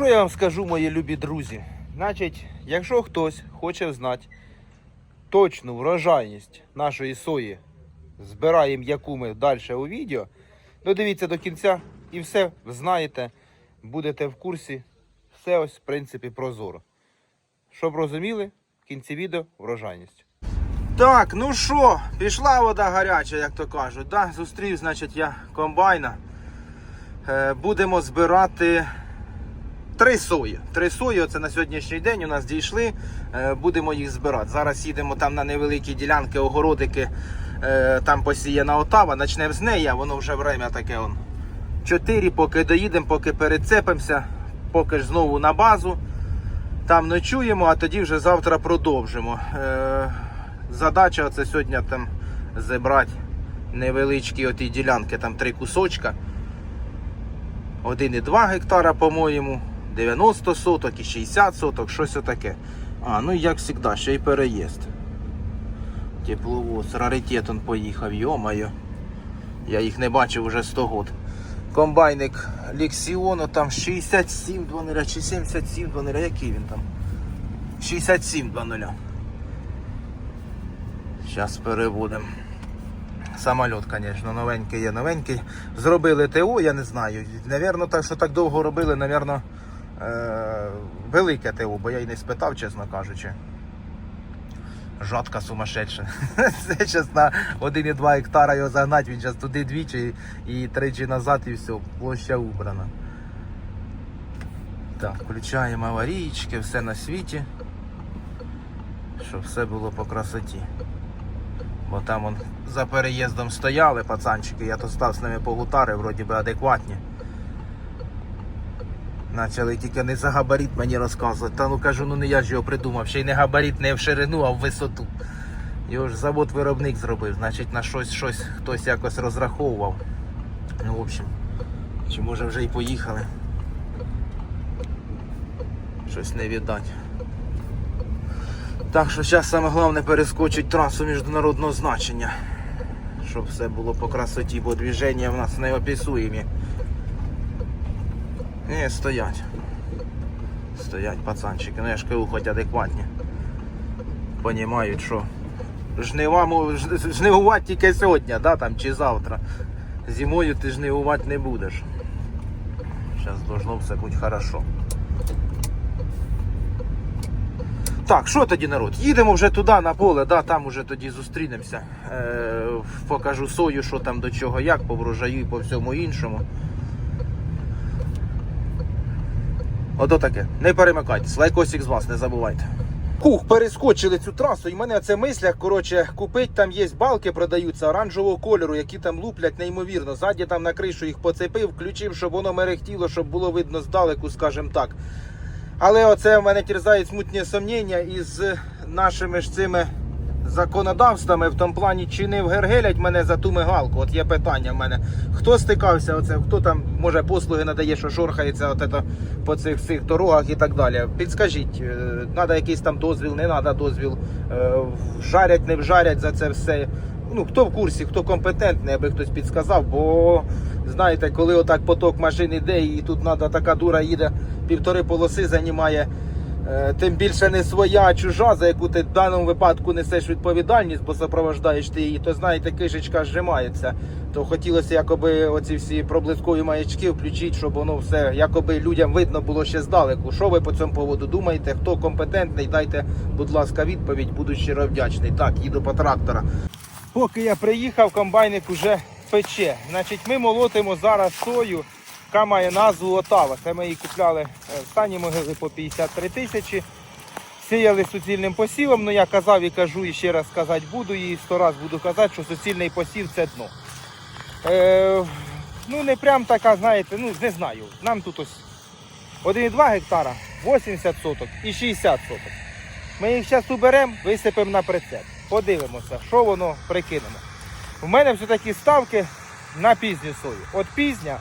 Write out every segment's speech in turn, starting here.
Що я вам скажу, мої любі друзі? Значить, якщо хтось хоче знати точну врожайність нашої сої, збираємо яку ми далі у відео, додивіться до кінця і все знаєте, будете в курсі. Все ось, в принципі, прозоро. Щоб розуміли, в кінці відео врожайність. Так, ну що, пішла вода гаряча, як то кажуть. Да? Зустрів, значить, я комбайна. Е, будемо збирати три сої. Три сої, оце на сьогоднішній день у нас дійшли. Е, будемо їх збирати. Зараз їдемо там на невеликі ділянки, огородики. Е, там посіяна отава. Почнемо з неї, а воно вже время таке. Он. Чотири, поки доїдемо, поки перецепимося, поки ж знову на базу. Там ночуємо, а тоді вже завтра продовжимо. Е, задача оце сьогодні там зібрати невеличкі оті ділянки, там три кусочка. 1,2 гектара, по-моєму, 90 соток і 60 соток, щось отаке. А, ну як завжди, ще й переїзд. Тепловоз, раритет он поїхав, йо-моє. Я їх не бачив вже 100 год. Комбайник Лексіону там 67 20 чи 77 20, який він там? 67 20. Зараз переводимо. Самоліт, звісно, новенький є новенький. Зробили ТО, я не знаю. Навірно, так, що так довго робили, навірно, велике ТО, бо я й не спитав, чесно кажучи. Жатка сумасшедша. Це зараз на 1,2 гектара його загнати, він зараз туди двічі і тричі назад і все, площа убрана. Так, включаємо аварійки, все на світі. Щоб все було по красоті. Бо там он за переїздом стояли пацанчики, я тут став з ними погутари, вроді би адекватні. Почали тільки не за габарит мені розказувати. Та ну кажу, ну не я ж його придумав. Ще й не габарит не в ширину, а в висоту. Його ж завод-виробник зробив, значить на щось щось хтось якось розраховував. Ну, в общем, чи може вже й поїхали. Щось не віддать. Так що зараз саме головне перескочить трасу міжнародного значення. Щоб все було по красоті, бо движення в нас неописуємі. Не, стоять. Стоять пацанчики. Ну я ж кажу, хоч адекватні. Понімають, що жнива, жнивувати тільки сьогодні, да, там, чи завтра. Зимою ти жнивувати не будеш. Зараз должно все бути хорошо. Так, що тоді народ? Їдемо вже туди на поле, да, там уже тоді зустрінемося. Е, покажу сою, що там до чого, як, по врожаю і по всьому іншому. Ото таке. Не перемикайтесь, лайкосик з вас, не забувайте. Хух, перескочили цю трасу, і в мене це мислях, коротше, купить там є балки, продаються оранжевого кольору, які там луплять неймовірно. Ззаді там на кришу їх поцепив, включив, щоб воно мерехтіло, щоб було видно здалеку, скажімо так. Але оце в мене терзають смутні сумніння із нашими ж цими законодавствами в тому плані, чи не вгергелять мене за ту мигалку. От є питання в мене. Хто стикався, оце, хто там може послуги надає, що шорхається от ето, по цих цих дорогах і так далі. Підскажіть, треба якийсь там дозвіл, не треба дозвіл, е, вжарять, не вжарять за це все. Ну, хто в курсі, хто компетентний, аби хтось підсказав, бо знаєте, коли отак поток машин іде, і тут треба така дура їде, півтори полоси займає, тим більше не своя, а чужа, за яку ти в даному випадку несеш відповідальність, бо супроводжаєш ти її, то знаєте, кишечка зжимається. То хотілося якоби оці всі проблискові маячки включити, щоб воно все якоби людям видно було ще здалеку. Що ви по цьому поводу думаєте? Хто компетентний? Дайте, будь ласка, відповідь, буду щиро вдячний. Так, їду по трактора. Поки я приїхав, комбайник уже пече. Значить, ми молотимо зараз сою, яка має назву Отава. Це ми її купляли е, в стані могили по 53 тисячі. Сіяли суцільним посівом, ну я казав і кажу, і ще раз казати буду, і сто раз буду казати, що суцільний посів це дно. Е, ну не прям така, знаєте, ну не знаю. Нам тут ось 1,2 гектара, 80 соток і 60 соток. Ми їх зараз уберемо, висипемо на прицеп. Подивимося, що воно прикинемо. У мене все такі ставки на пізню сою. От пізня,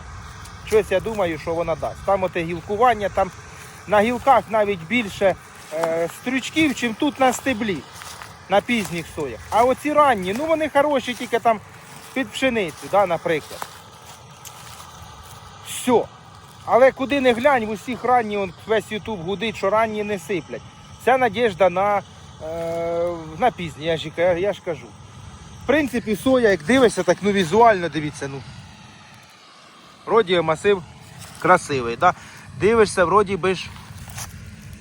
щось я думаю, що вона дасть. Там оте гілкування, там на гілках навіть більше е, стрючків, чим тут на стеблі, на пізніх соях. А оці ранні, ну вони хороші тільки там під пшеницю, да, наприклад. Все. Але куди не глянь, в усіх ранні, он, весь Ютуб гудить, що ранні не сиплять. Ця надіжда на, е, на пізні, я ж, я ж кажу. В принципі, соя, як дивишся, так ну візуально дивіться, ну. Вроді масив красивий, да? Дивишся, вроді би ж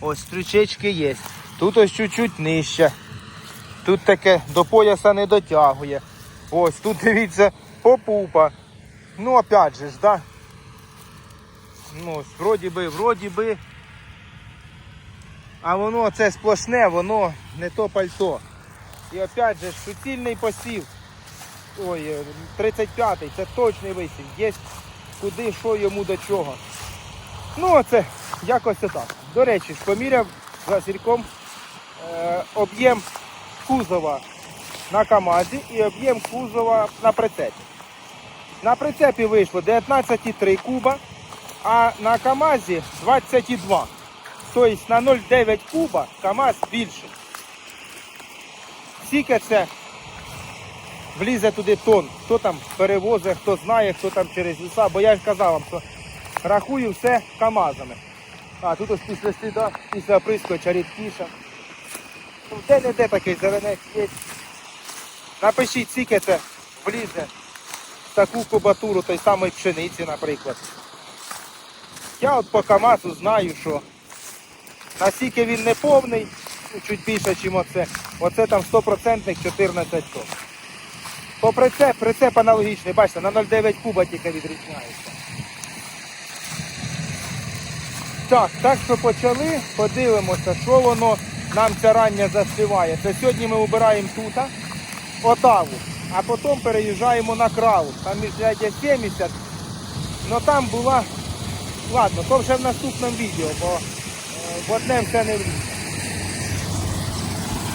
ось стрючечки є. Тут ось чуть-чуть нижче. Тут таке до пояса не дотягує. Ось тут дивіться попупа. Ну опять же ж, да? Ну, ось, вроді би, вроді би. А воно це сплошне, воно не то пальто. І опять же суцільний посів. Ой, е, 35-й, це точний висів. Є куди, що йому до чого. Ну, оце якось отак. До речі, поміряв з Васильком е, об'єм кузова на КАМАЗі і об'єм кузова на прицепі. На прицепі вийшло 19,3 куба, а на КАМАЗі 22. Тобто на 0,9 куба КАМАЗ більший. Скільки це влізе туди тон. Хто там перевозить, хто знає, хто там через ліса. Бо я ж казав вам, що рахую все КАМАЗами. А тут ось після сліда, після оприскувача рідкіша. Де не де такий зеленець є. Напишіть, скільки це влізе в таку кубатуру той самої пшениці, наприклад. Я от по КАМАЗу знаю, що наскільки він не повний, чуть більше, ніж оце. Оце там 100% 14 тонн. По прицеп, прицеп аналогічний, бачите, на 0,9 куба тільки відрізняється. Так, так що почали, подивимося, що воно нам ця рання заспіває. Це сьогодні ми обираємо тут, отаву, а потім переїжджаємо на кралу. Там міжрядя 70, але там була, ладно, то вже в наступному відео, бо е, в однем все не влізе.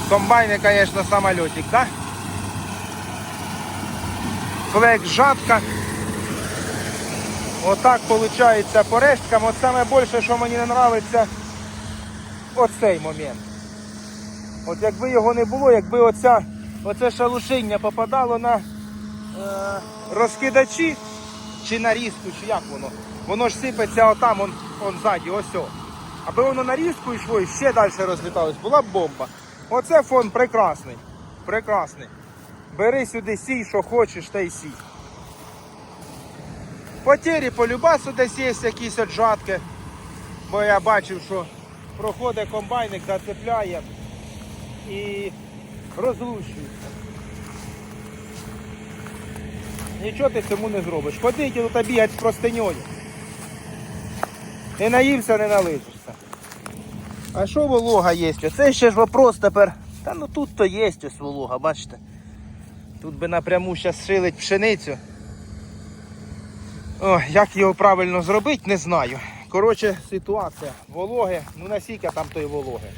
Комбайни, звісно, самолітик, так? Да? Флек жатка. Отак виходить по решткам. От саме більше, що мені не подобається, оцей момент. От якби його не було, якби оця, оце шалушиння попадало на е, розкидачі чи на різку, чи як воно, воно ж сипеться отам, он, он ззаді, ось. Аби воно на різку йшло і ще далі розліталось, була б бомба. Оце фон прекрасний. Прекрасний. Бери сюди сій, що хочеш, та й сій. Потері по любасу десь є якісь отжатки. Бо я бачив, що проходить комбайник, зацепляє і розлущується. Нічого ти цьому не зробиш. Ходить і тут бігати з простиньою. Не наївся, не налижешся. А що волога є? Це ще ж вопрос тепер. Та ну тут то є ось волога, бачите. Тут би напряму зараз шилить пшеницю. О, як його правильно зробити, не знаю. Коротше, ситуація. Вологи, ну наскільки там тої вологи.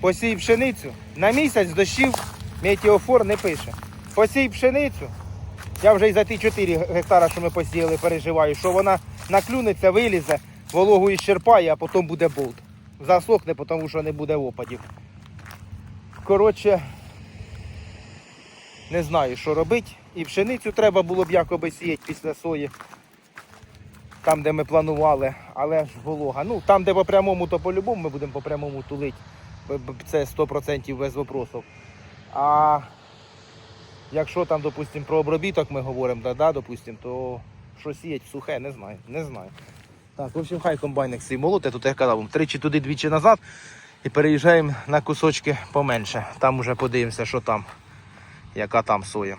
Посій пшеницю. На місяць дощів метеофор не пише. Посій пшеницю. Я вже і за ті 4 гектара, що ми посіяли, переживаю, що вона наклюнеться, вилізе, вологу іщерпає, а потім буде болт. Засохне, тому що не буде опадів. Коротше, не знаю, що робити. І пшеницю треба було б якоби сіяти після сої. Там, де ми планували, але ж волога. Ну, там, де по прямому, то по-любому ми будемо по прямому тулити. Це 100% без вопросів. А якщо там, допустимо, про обробіток ми говоримо, да, да, допустим, то що сіять сухе, не знаю. Не знаю. Так, в общем, хай комбайник свій молоте, тут я казав, тричі туди, двічі назад. І переїжджаємо на кусочки поменше. Там уже подивимося, що там, яка там соя.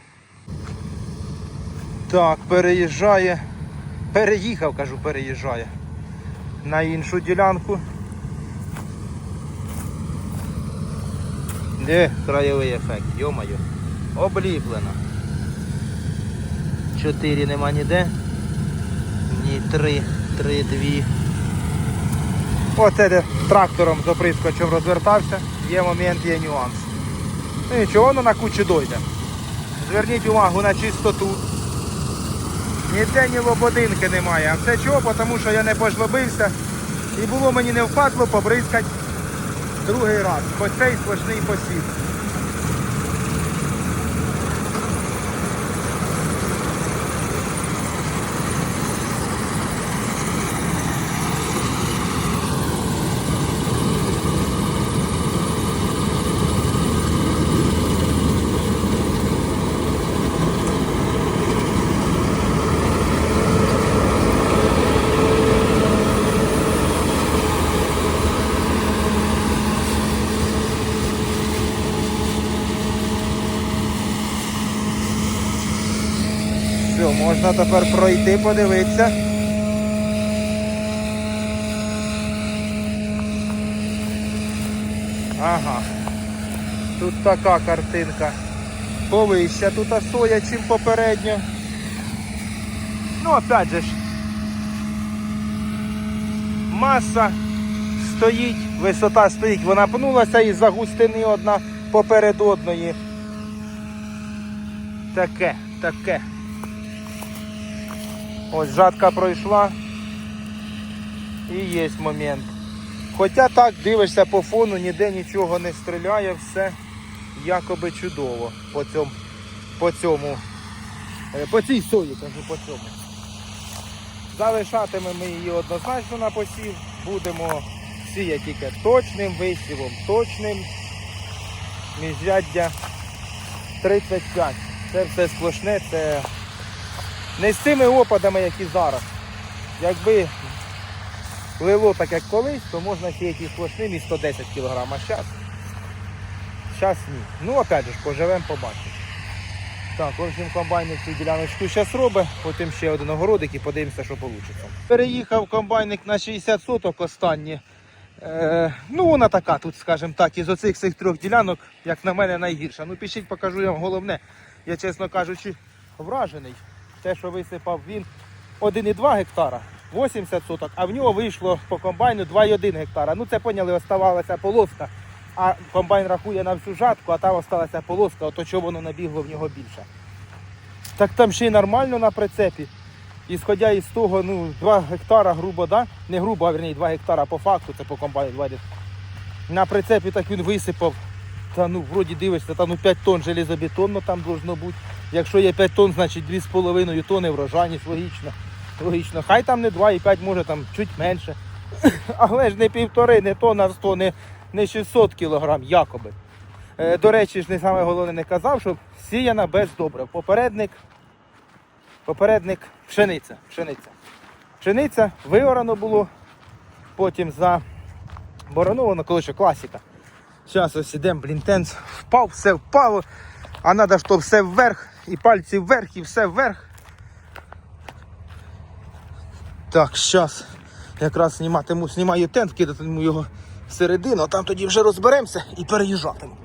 Так, переїжджає. Переїхав, кажу, переїжджає. На іншу ділянку. Де краєвий ефект, йомайо. Обліплено. Чотири нема ніде. Ні, три, три, дві. Оце де трактором з оприскочем розвертався. Є момент, є нюанс. Ну нічого, воно на кучу дойде. Зверніть увагу на чистоту. Ніде ні лободинки немає. А все чого? Тому що я не пожлобився. І було мені не впадло побризкати другий раз. Хоч цей сплошний посів. Можна тепер пройти, подивитися. Ага. Тут така картинка. Повища тут соя, чим попередньо. Ну, опять же ж. Маса стоїть, висота стоїть, вона пнулася із-за густини одна поперед одної. Таке, таке. Ось жатка пройшла. І є момент. Хоча так дивишся по фону, ніде нічого не стріляє, все якоби чудово по цьому, по цьому, е, по цій сої, кажу, по цьому. Залишатимемо ми її однозначно на посів, будемо сіяти тільки точним висівом, точним міжряддя 35. Це все сплошне, це не з цими опадами, які зараз. Якби лило так, як колись, то можна сіяти сплошним і 110 кг, а зараз, зараз ні. Ну, опять же, поживемо, побачимо. Так, в общем, комбайник цю діляночку зараз робить, потім ще один огородик і подивимося, що вийде. Переїхав комбайник на 60 соток останні. Е, ну, вона така тут, скажімо так, із оцих цих трьох ділянок, як на мене, найгірша. Ну, пишіть, покажу я вам головне. Я, чесно кажучи, вражений. Те, що висипав він 1,2 гектара, 80 соток, а в нього вийшло по комбайну 2,1 гектара. Ну, це поняли, оставалася полоска. А комбайн рахує на всю жатку, а там осталася полоска, ото чого воно набігло в нього більше. Так там ще й нормально на прицепі. І сходя із того, ну, 2 гектара грубо, да? не грубо, а верні 2 гектара по факту, це по комбайну 2 гектара. На прицепі так він висипав. Та ну вроді дивишся, та ну 5 тонн железобетонно там должно бути. Якщо є 5 тонн, значить 2,5 тонни врожайність, логічно. Логічно. Хай там не 2,5, може там чуть менше. Але ж не півтори, не тонна 100, не, не 600 кілограм, якоби. Е, до речі, ж не саме головне не казав, що сіяна без добрив. Попередник, попередник пшениця. Пшениця. Пшениця виорано було, потім за бороновано, коли що класика. Зараз ось ідемо, блін, тенс впав, все впало. А треба, щоб все вверх, і пальці вверх, і все вверх. Так, зараз якраз зніматиму, знімаю тент, кидатиму його всередину, а там тоді вже розберемося і переїжджатиму.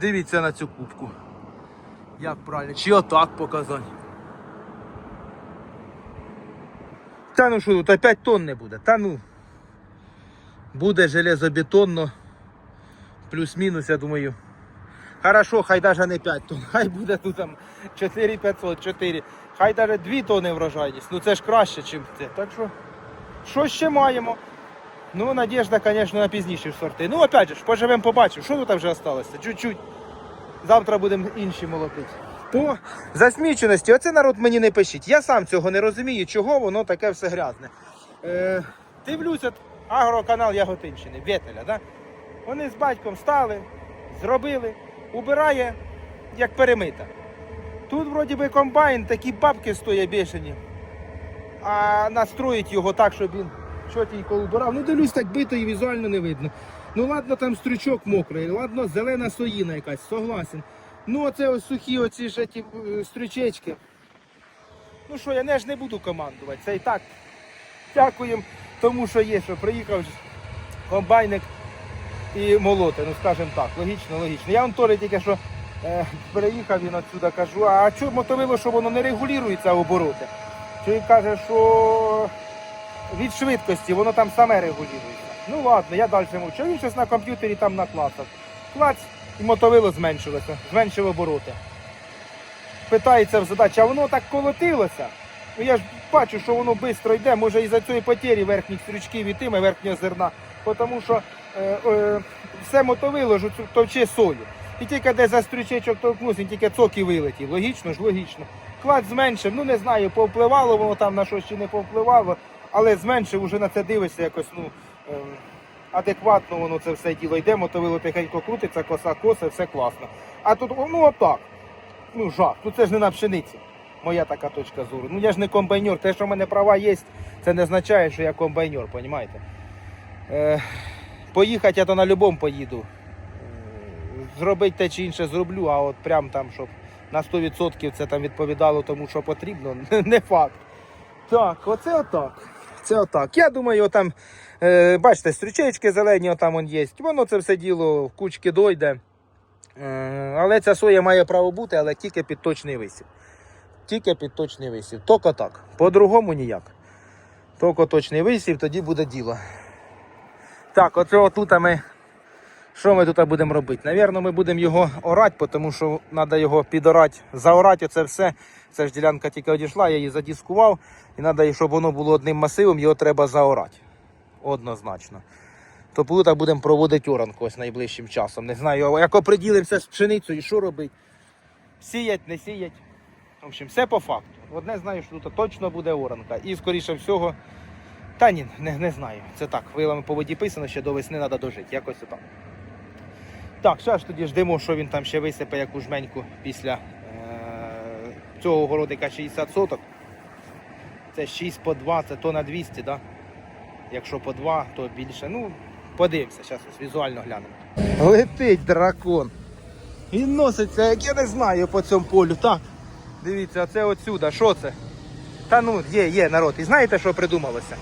Дивіться на цю кубку. Як правильно, чи отак показати. Та ну що тут, 5 тонн не буде. Та ну. Буде железобетонно. Плюс-мінус, я думаю. Хорошо, хай даже не 5 тонн, хай буде тут там 4500, 4. Хай даже 2 тонни врожайність. Ну це ж краще, ніж це. Так що, що ще маємо? Ну, надіжда, звісно, на пізніші сорти. Ну, опять же, поживемо, побачимо, що тут вже залишилося. Чуть-чуть. Завтра будемо інші молотити. По засміченості, оце народ мені не пишіть. Я сам цього не розумію, чого воно таке все грязне. Е, дивлюся, агроканал Яготинщини, Вєтеля, да? Вони з батьком стали, зробили, убирає, як перемита. Тут вроді би комбайн, такі бабки стоять бешені. А настроїть його так, щоб він чотенько убирав. Ну дивлюсь, так бито і візуально не видно. Ну ладно, там стрючок мокрий, ладно, зелена соїна якась, согласен. Ну оце ось сухі оці ж ті е, стрючечки. Ну що, я не ж не буду командувати. Це і так. Дякуємо тому, що є, що приїхав комбайник і молоти, ну скажімо так, логічно, логічно. Я вам теж тільки що е, переїхав він отсюди, кажу, а чому мотовило, що воно не регулюється обороти? Він каже, що від швидкості воно там саме регулюється. Ну ладно, я далі мовчу. Він щось на комп'ютері там наклацав. Клац і мотовило зменшилося, зменшив обороти. Питається в задачі, а воно так колотилося. Ну я ж бачу, що воно швидко йде, може із-за цієї потері верхніх стрючків і тиме верхнього зерна, тому що все мотовило товче сою. І тільки де за стрючечок толкнувся, він тільки цок і вилетів. Логічно ж, логічно. Клад зменшив, ну не знаю, повпливало воно там на щось чи не повпливало, але зменшив, уже на це дивишся якось, ну. ем, адекватно воно це все діло йде, мотовило тихенько крутиться, коса коса, все класно. А тут, ну отак. Ну жах, ну це ж не на пшениці. Моя така точка зору. Ну я ж не комбайнер. Те, що в мене права є, це не означає, що я комбайнер, розумієте? Е, поїхати я то на будь-якому поїду. Зробити те чи інше зроблю, а от прям там, щоб на 100% це там відповідало тому, що потрібно, не факт. Так, оце отак. Це отак. Я думаю, там, е, бачите, стрічечки зелені, отам он є. Воно це все діло в кучки дойде. Е, але ця соя має право бути, але тільки під точний висів. Тільки під точний висів. Тільки так. По-другому ніяк. Тільки точний висів, тоді буде діло. Так, оце отут ми. Що ми тут будемо робити? Навірно, ми будемо його орати, тому що треба його підорати, заорати оце все. Це ж ділянка тільки одійшла, я її задіскував. І треба, щоб воно було одним масивом, його треба заорати. Однозначно. То тут будемо проводити оранку ось найближчим часом. Не знаю, як оприділимося з пшеницею, що робити. Сіять, не сіять. В общем, все по факту. Одне знаю, що тут точно буде оранка. І скоріше всього. Та ні, не, не знаю. Це так. Вилами по воді писано, ще до весни треба дожити. Якось отак. Так, зараз тоді ждемо, що він там ще висипе яку жменьку після е- цього городика 60 соток. Це 6 по 2, це то на 200, да? Якщо по 2, то більше. Ну, подивимося, зараз візуально глянемо. Летить дракон. Він носиться, як я не знаю по цьому полю. Так, дивіться, це отсюда. Що це? Та ну, є, є народ. І знаєте, що придумалося?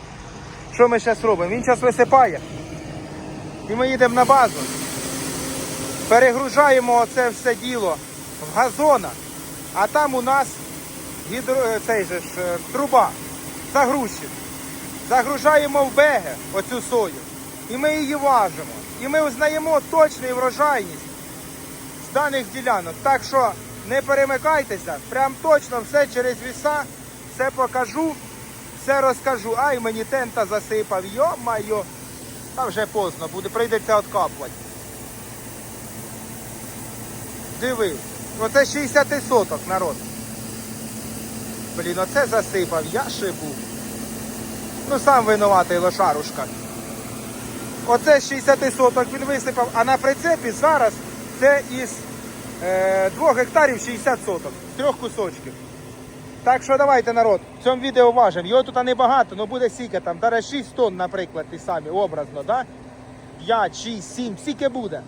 Що ми зараз робимо? Він зараз висипає. І ми їдемо на базу. Перегружаємо це все діло в газонах, а там у нас гідро... е, цей же ж, е, труба загрузчик. Загружаємо в беги оцю сою. І ми її важимо. І ми узнаємо точну врожайність з даних ділянок. Так що не перемикайтеся, прям точно все через віса, все покажу, все розкажу. Ай, мені тента засипав, йо-майо. Та вже поздно, буде, прийдеться откапувати. Диви, оце 60 соток народ. Блін, оце засипав, я шибу. Ну сам винуватий лошарушка. Оце з 60 соток він висипав, а на прицепі зараз це із е, 2 гектарів 60 соток, трьох кусочків. Так що давайте, народ, в цьому відео важимо. Його тут небагато, але буде сіка там. Зараз 6 тонн, наприклад, ті самі, образно, да? 5, 6, 7, скільки буде.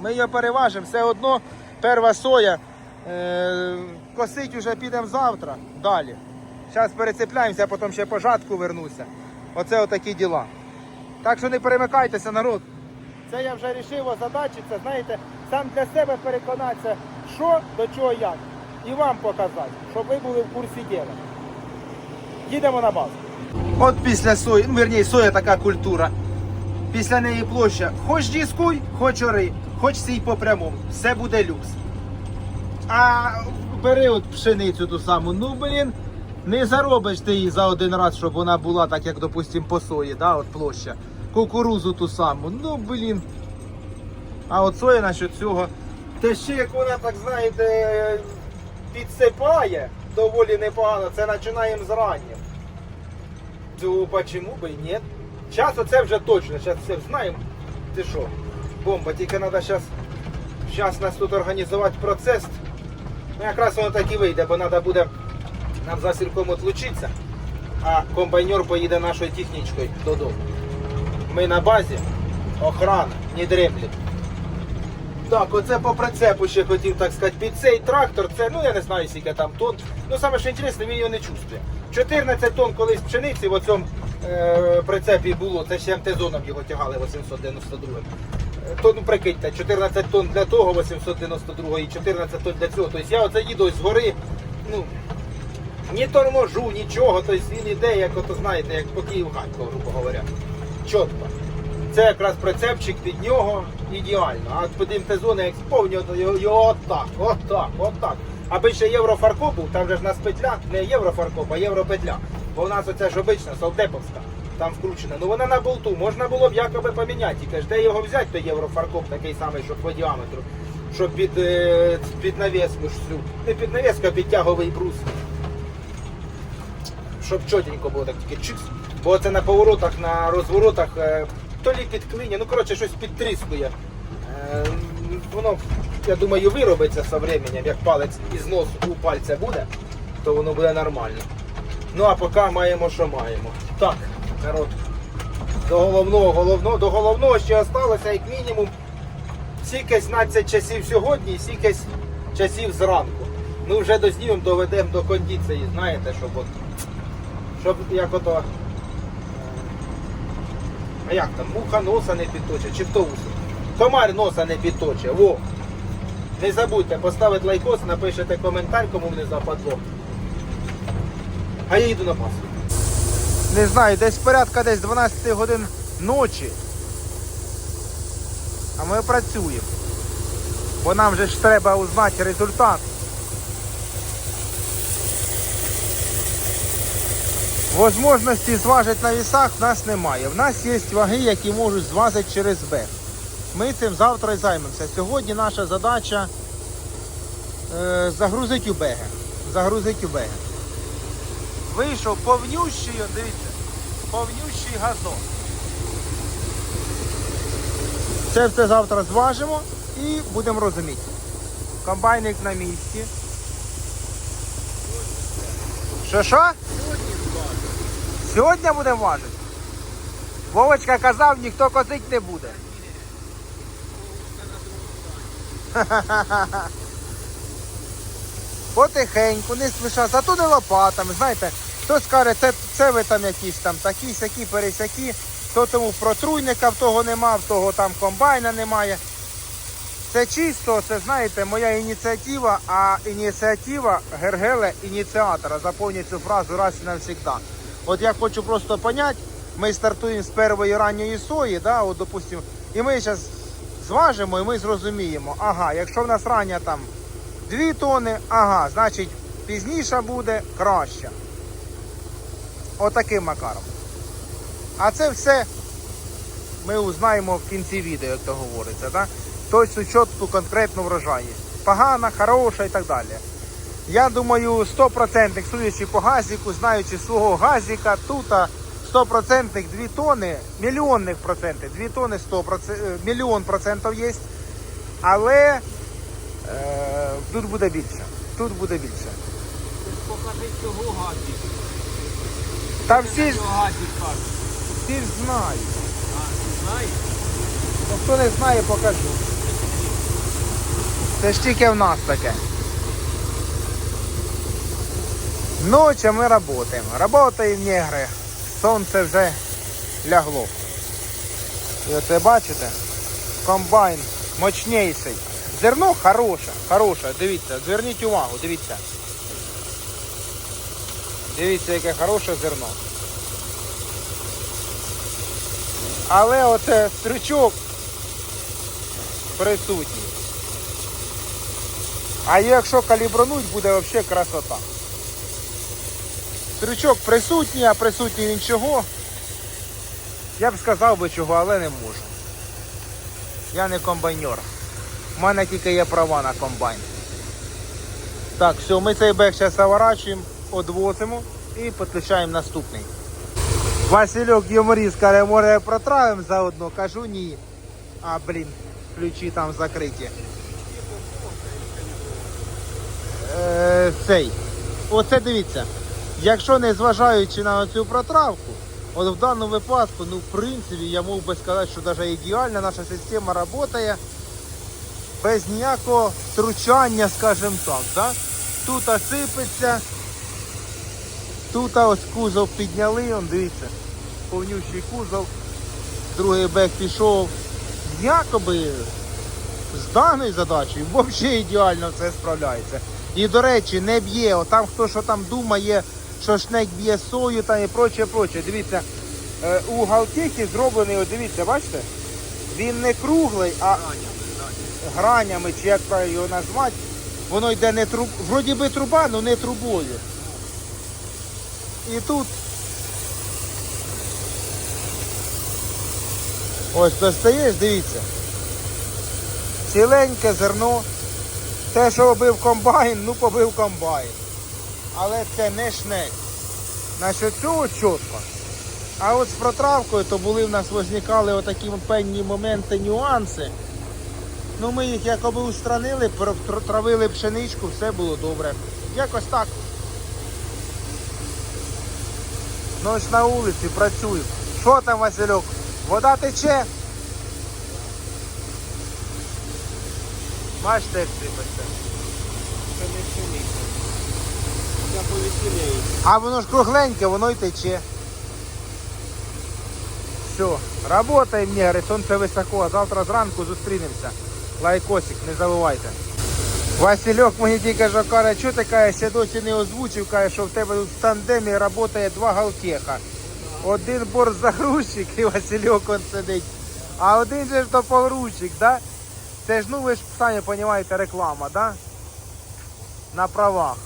Ми його переважимо, все одно перша соя. Е, косить уже підемо завтра далі. Зараз перецепляємося, потім ще по жатку вернуся. Оце отакі діла. Так що не перемикайтеся, народ. Це я вже вирішив озадачитися, знаєте, сам для себе переконатися, що до чого як. І вам показати, щоб ви були в курсі діла. Їдемо на базу. От після сої, ну верні, соя така культура. Після неї площа. Хоч дискуй, хоч ори, хоч сій по прямому. Все буде люкс. А бери от пшеницю ту саму, ну блін, не заробиш ти її за один раз, щоб вона була так, як, допустим, по сої, да, от площа. Кукурузу ту саму, ну блін. А от соя насчет цього. Та ще як вона, так знаєте, підсипає доволі непогано, це починаємо з раннім. То почему би ні? Зараз оце вже точно, зараз все знаємо. Ти що? Бомба, тільки треба зараз Зараз нас тут організувати процес. Ну, якраз воно так і вийде, бо треба буде нам за сілком отлучитися, а комбайнер поїде нашою технічкою додому. Ми на базі, охрана, не дремлять. Так, оце по прицепу ще хотів так сказати. Під цей трактор, це, ну я не знаю, скільки там тонн. Ну саме що інтересне, він його не чувствує. 14 тонн колись пшениці в цьому е, прицепі було, це ще МТ-зоном його тягали 892 то ну прикиньте, 14 тонн для того, 892 і 14 тонн для цього. Тобто я оце їду ось з гори, ну, ні торможу, нічого, тобто він іде, як ото знаєте, як по Київ Харкова, грубо говоря. Чітко. Це якраз прицепчик під нього ідеально. А подивимте зони, як сповнює, то його, отак, отак, отак. Аби ще єврофаркоп був, там же ж нас петля, не єврофаркоп, а європетля. Бо у нас оця ж обична, солдеповська там вкручена. Ну вона на болту, можна було б якоби поміняти. Тільки ж де його взяти, то єврофаркоп такий самий, щоб по діаметру, щоб під, е, під навіску. Не під навіску, а під тяговий брус. Щоб чотенько було так тільки чикс. Бо це на поворотах, на розворотах, е, то лі підклиня, ну коротше щось підтріскує. Е, воно, я думаю, виробиться з временем, як палець із носу у пальця буде, то воно буде нормально. Ну а поки маємо, що маємо. Так, народ. До головного, головного, до головного ще залишилося як мінімум стільки 17 часів сьогодні і стільки часів зранку. Ну вже дознімемо, доведемо до кондиції, знаєте, щоб от. Щоб як ото. А як там? Муха носа не підточе, чи хто усе? Комар носа не підточе. Во! Не забудьте поставити лайкос, напишете коментар, кому не западло. А я йду на пасу. Не знаю, десь порядка десь 12 годин ночі. А ми працюємо. Бо нам же ж треба узнати результат. Возможності зважити на вісах в нас немає. В нас є ваги, які можуть звазити через бег. Ми цим завтра і займемося. Сьогодні наша задача е, загрузити у беги. Загрузити у беги. Вийшов повнющий, дивіться, повнющий газон. Це все завтра зважимо і будемо розуміти. Комбайник на місці. Що що? Сьогодні будемо важити. Вовочка казав, ніхто косить не буде. Потихеньку, не спіша, зато не лопатами. Знаєте, хтось скаже, це, це ви там якісь там такі, сякі, пересякі, то тому протруйника в того нема, в того там комбайна немає. Це чисто, це знаєте, моя ініціатива, а ініціатива Гергеле ініціатора. Запомніть цю фразу раз і навсегда. От я хочу просто понять, ми стартуємо з першої ранньої сої, да, от, допустим, і ми зараз зважимо і ми зрозуміємо, ага, якщо в нас рання там 2 тони, ага, значить пізніше буде краще. Отаким макаром. А це все ми узнаємо в кінці відео, як то говориться. Да? Тобто чітку конкретну врожайність. Погана, хороша і так далі. Я думаю, 100% судячи по газіку, знаючи свого газіка, тут 100% 2 тони, мільйонних процентів, 2 тони 100%, е, мільйон процентів є. Але е, тут буде більше. Тут буде більше. Покажи цього газі. Та всі ж, всі ж знають. А? Ну, хто не знає, покажу. Це ж тільки в нас таке. Ночі ми працюємо. Работаємо негри. Сонце вже лягло. І оце бачите? Комбайн мощніший. Зерно хороше, хороше. Дивіться, зверніть увагу, дивіться. Дивіться, яке хороше зерно. Але оце стрючок присутній. А якщо калібронуть, буде взагалі красота. Стрючок присутній, а присутній він чого? Я б сказав би чого, але не можу. Я не комбайнер. У мене тільки є права на комбайн. Так, все, ми цей бег зараз заворачуємо, одвозимо і підключаємо наступний. Васильок юморіст каже, може протравимо заодно, кажу ні. А, блін, ключі там закриті. Е, цей. Оце дивіться. Якщо не зважаючи на цю протравку, от в даному випадку, ну в принципі, я мог би сказати, що навіть ідеально наша система працює без ніякого втручання, скажімо так. Да? Тут сипеться, тут ось кузов підняли, он дивіться, повнющий кузов, другий бек пішов. Якоби з даною задачею взагалі ідеально все справляється. І до речі, не б'є. Там хто що там думає, що б'є сою там і проче, проче. Дивіться, е, у галтіхі зроблений, от дивіться, бачите? Він не круглий, а гранями, чи як правильно його назвати, воно йде не труб. Вроді би труба, але не трубою. І тут ось достаєш, дивіться. Ціленьке зерно. Те, що побив комбайн, ну побив комбайн. Але це не шнек. Насчет цього чітко. А от з протравкою, то були в нас возникали отакі певні моменти, нюанси. Ну ми їх якоби устранили, травили пшеничку, все було добре. Якось так. Ну ось на вулиці працюємо. Що там, Васильок? Вода тече? Бачите, як сипеться. це не пшениця. Це повеселіє. А воно ж кругленьке, воно й тече. Все, работаємо, негри, сонце високо, а завтра зранку зустрінемося. Лайкосик, не забувайте. Васильок мені тільки що каже, що ти каже, ще досі не озвучив, каже, що в тебе в тандемі працює два галтеха. Один борзагрузчик і Васильок он сидить. А один же ж то да? Це ж, ну ви ж самі розумієте, реклама, да? На правах.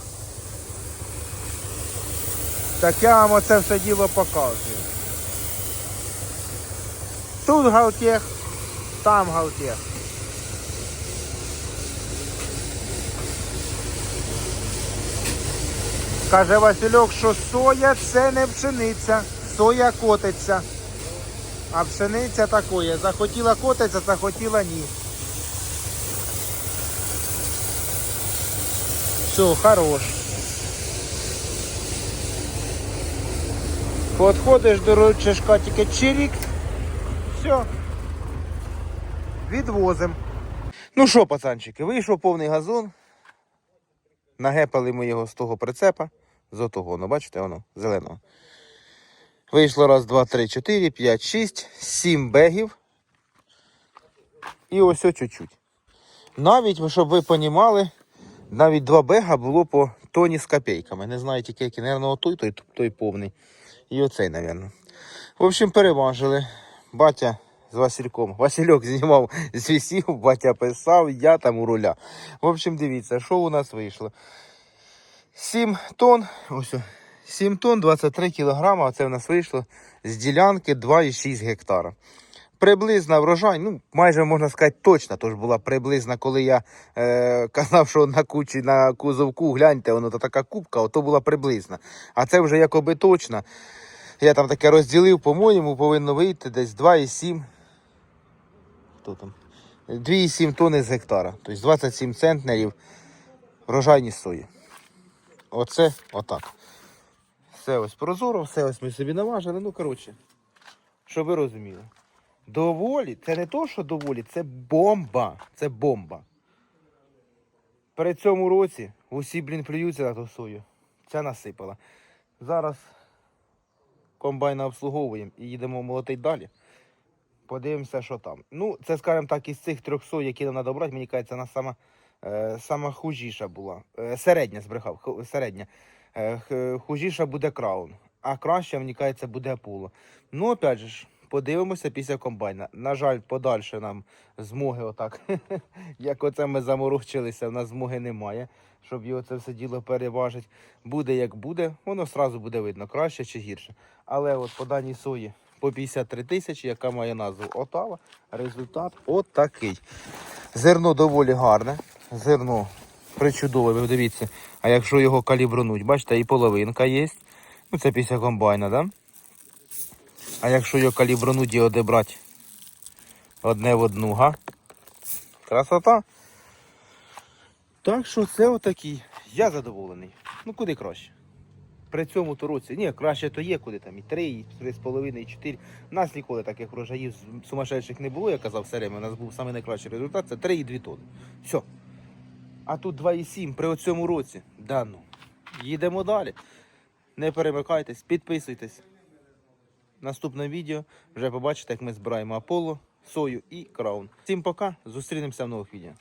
Так я вам оце все діло показую. Тут галтех, там галтех. Каже Васильок, що соя це не пшениця, соя котиться. А пшениця такое. Захотіла котиться, захотіла ні. Все, хорош. Подходиш до ручешка, тільки чирік. Все. Відвозим. Ну що, пацанчики, вийшов повний газон. Нагепали ми його з того прицепа. З отого, ну бачите, воно, зеленого. Вийшло раз, два, три, чотири, п'ять, шість, сім бегів. І ось чуть-чуть. Навіть, щоб ви понімали, навіть два бега було по тоні з копійками. Не знаю тільки який, напевно, той, той, той повний. І оцей, мабуть. В общем, переважили. Батя з Васильком. Васильок знімав з вісів, батя писав, я там у руля. В общем, дивіться, що у нас вийшло. 7 тонн, ось, 7 тонн 23 кілограма, це в нас вийшло з ділянки 2,6 гектара. Приблизна врожай, ну майже можна сказати точно, тож була приблизна, коли я е, казав, що на кучі на кузовку, гляньте, воно то така кубка, ото була приблизна. А це вже якоби точно. Я там таке розділив, по-моєму, повинно вийти десь 2,7. Хто там? 2,7 тонни з гектара. Тобто 27 центнерів врожайність сої. Оце отак. Все ось прозоро, все ось ми собі наважили. Ну, коротше, щоб ви розуміли. Доволі, це не то, що доволі, це бомба. Це бомба. При цьому році усі, блін, плюються на ту сою. Це насипала. Зараз комбайна обслуговуємо і їдемо молотить далі. Подивимося, що там. Ну, це, скажімо так, із цих трьох сой, які нам треба брати, мені кажеться, вона сама, е, сама хужіша була. Е, середня збрехав, середня. Е, хужіша буде краун, а краще, мені кажеться, буде пуло. Ну, опять же ж, подивимося після комбайна. На жаль, подальше нам змоги отак. Як оце ми заморочилися, в нас змоги немає, щоб його це все діло переважити. Буде як буде, воно одразу буде видно, краще чи гірше. Але от по даній сої по 53 тисячі, яка має назву Отава, результат отакий. Зерно доволі гарне, зерно причудове, ви дивіться. А якщо його калібрунуть, бачите, і половинка є. Ну, це після комбайна, да? А якщо його калібрунуть і одебрати одне в одну, га? Красота. Так що це отакий. Я задоволений. Ну куди краще. При цьому то році, ні, краще то є, куди там і 3, і 3,5, і 4. У нас ніколи таких врожаїв сумасшедших не було, я казав все время. У нас був самий найкращий результат, це 3,2 тонни. Все. А тут 2,7 при цьому році. Да ну. Їдемо далі. Не перемикайтесь, підписуйтесь. Наступне відео вже побачите, як ми збираємо Аполло, сою і краун. Всім пока, зустрінемося в нових відео.